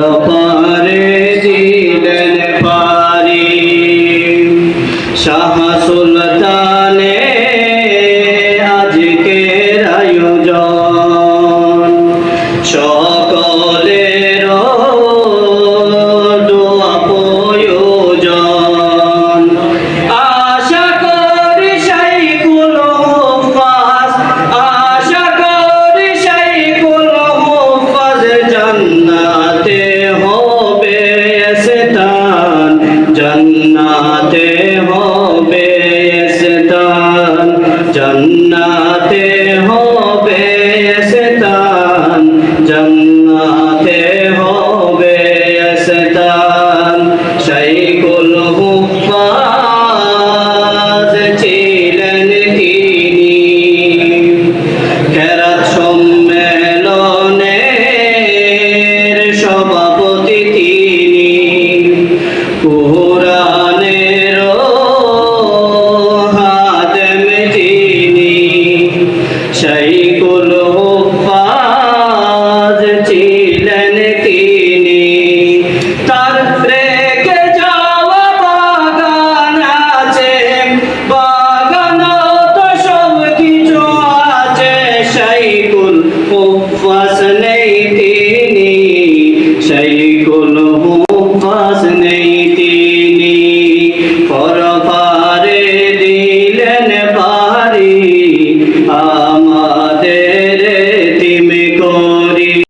পারে দিলেন পারি। শাহ সুলতানে আজকের আয়োজন। জন্নাতে হো কুল উপাজ ছিলেন তিনি। তার রেখে যাওয়া বাগান আছে বাগান তো সব কিছু আছে সেই কুল উপাস নেই তিনি সেই কুল উপাস নেই